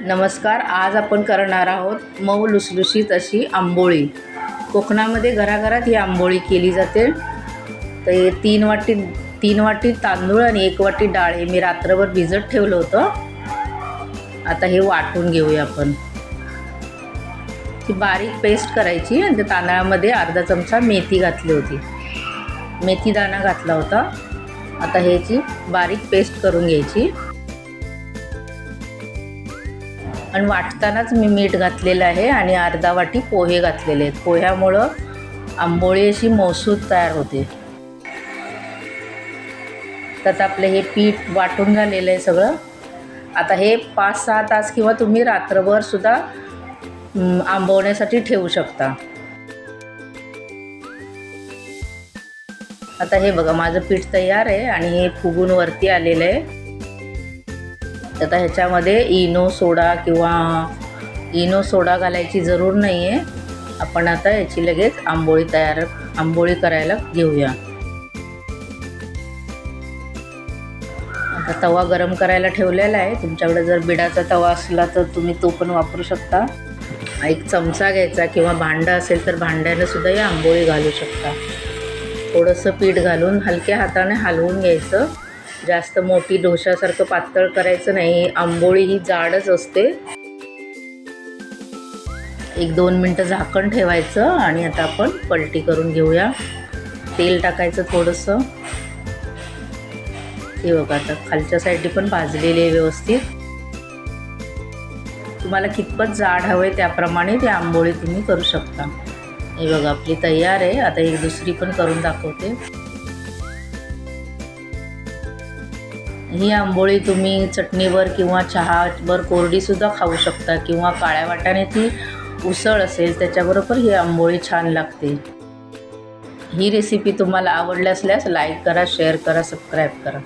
नमस्कार आज आपण करणार आहोत मऊ लुसलुशीत अशी आंबोळी. कोकणामध्ये घराघरात ही आंबोळी केली जाते. तर हे तीन वाटी तीन वाटी तांदूळ आणि एक वाटी डाळ हे मी रात्रभर भिजत ठेवलं होतं. आता हे वाटून घेऊया आपण. ती बारीक पेस्ट करायची आणि त्या तांदळामध्ये अर्धा चमचा मेथी घातली होती. मेथी दाणा घातला होता. आता ह्याची बारीक पेस्ट करून घ्यायची. आणि वाटतानाच मी मीठ घातलेलं आहे आणि अर्धा वाटी पोहे घातलेले आहेत. पोह्यामुळं आंबोळी अशी मौसूद तयार होते. त्यात आपलं हे पीठ वाटून झालेलं आहे सगळं. आता हे पाच सहा तास किंवा तुम्ही रात्रभर सुद्धा आंबवण्यासाठी ठेवू शकता. आता हे बघा माझं पीठ तयार आहे आणि हे फुगून वरती आलेलं आहे. आता ह्याच्यामध्ये इनो सोडा किंवा इनो सोडा घालायची जरूर नाही आहे आपण आता याची लगेच आंबोळी तयार आंबोळी करायला घेऊया. आता तवा गरम करायला ठेवलेला आहे. तुमच्याकडे जर बिडाचा तवा असला तर तुम्ही तो पण वापरू शकता. एक चमचा घ्यायचा किंवा भांडं असेल तर भांड्यानं सुद्धा आंबोळी घालू शकता. थोडंसं पीठ घालून हलक्या हाताने हलवून घ्यायचं. जास्त मोठी डोशासारखं पातळ करायचं नाही. आंबोळी ही जाडच असते. एक दोन मिनटं झाकण ठेवायचं आणि आता आपण पलटी करून घेऊया. तेल टाकायचं थोडंसं. हे बघा आता खालच्या साईडने पण भाजलेली आहे व्यवस्थित. तुम्हाला कितपत जाड हवं आहे त्याप्रमाणे ते आंबोळी तुम्ही करू शकता. हे बघा आपली तयार आहे. आता एक दुसरी पण करून दाखवते. ही आंबोळी तुम्ही चटणीवर किंवा चहावर कोरडीसुद्धा खाऊ शकता किंवा काळ्या वाटाण्याची उसळ असेल त्याच्याबरोबर ही आंबोळी छान लागते. ही रेसिपी तुम्हाला आवडली असल्यास लाईक करा शेअर करा सबस्क्राईब करा.